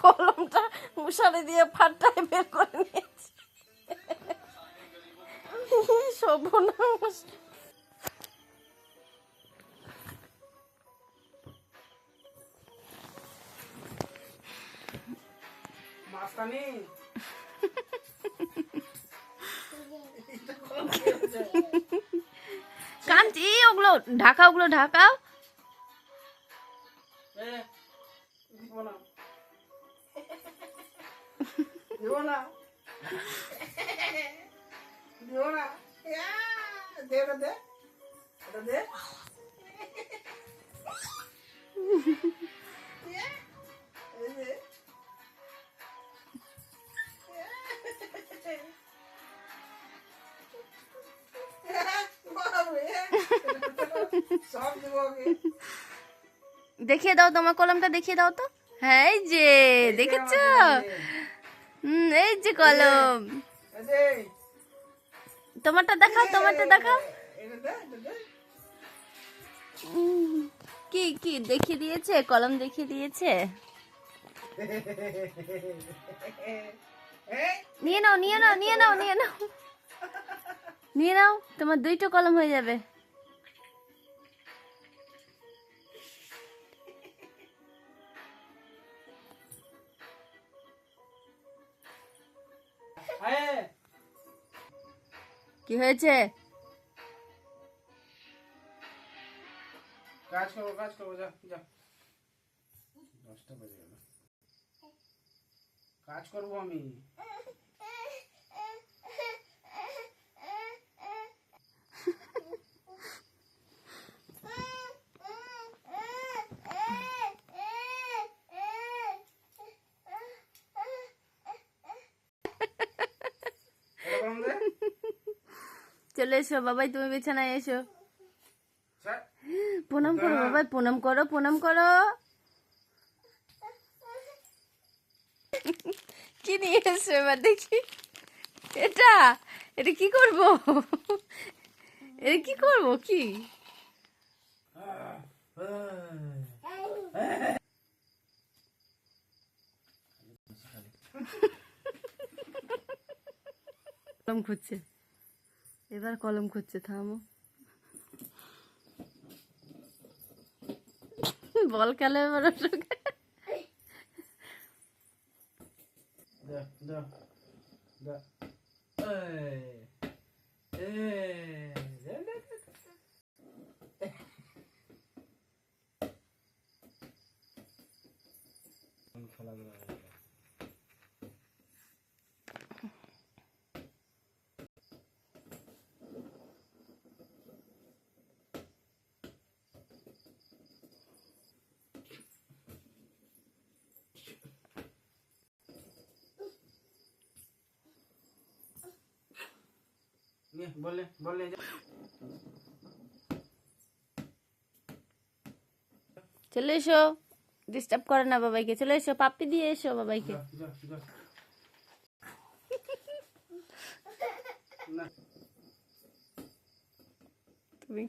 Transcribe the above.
কলমটা মশারি দিয়ে ফাটায় বের করে নিয়েছে। সর্বনাশ মাস্তানি। কাঞ্চি ওগুলো ঢাকা ওগুলো ঢাকাও। এ দিব না দিব না দিব না দে ওটা দে ওটা দে সব দিব। দেখিয়ে দাও, তোমার কলমটা দেখিয়ে দাও তো। হ্যাঁ এই যে, দেখেছ? হুম এই যে কলম। তোমারটা দেখাও তোমারটা দেখাও। কি কি, দেখিয়ে দিয়েছে? কলম দেখিয়ে দিয়েছে? নিয়ে নাও নিয়ে নাও নিয়ে নাও নিয়ে নাও। নিয়ে নাও, তোমার দুইটা কলম হয়ে যাবে। কি হয়েছে? কাজ করব কাজ করব যা যা। দশটা বেজে গেল। কাজ করব আমি এরকম দে চলে এসো বাবাই তুমি বিছানায় এসো। প্রণাম করো বাবাই প্রণাম করো প্রণাম করো। কি নিয়ে এসছো এবার দেখি? এটা? এটা কি করব? এটা কি করব? কি? খুঁজছে। এবার কলম খুঁজছে থামো। বল খেলে এবার। খেলাধুলা হয়ে গেল। নে, বলে বলে যা চলে এসো ডিস্টার্ব করে না বাবাইকে চলে এসো পাপ্পি দিয়ে এসো বাবাইকে যা যা যা না তুমি